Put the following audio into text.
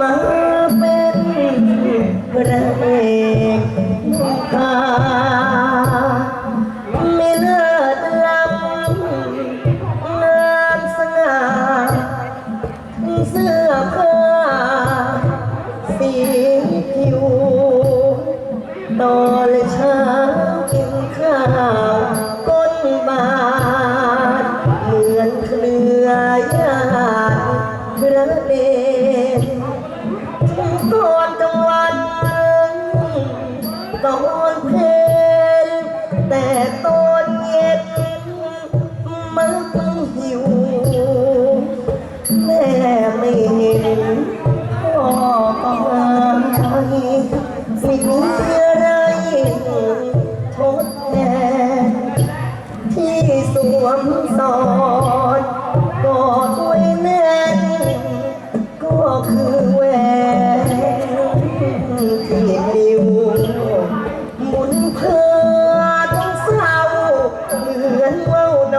มาเป็นพระเอกตาไม่เลิศล้ำงามสง่าเสื้อผ้าสีผิวตอนเช้ากินข้าว ไม่เห็นพ่อก็มาไทยสิ่งอะไรทดแทนที่สวมสอดก็ด้วยแน่นก็คือแหวนที่นิ้วหมุนเพื่อทั้งเศร้เหมือนเมาน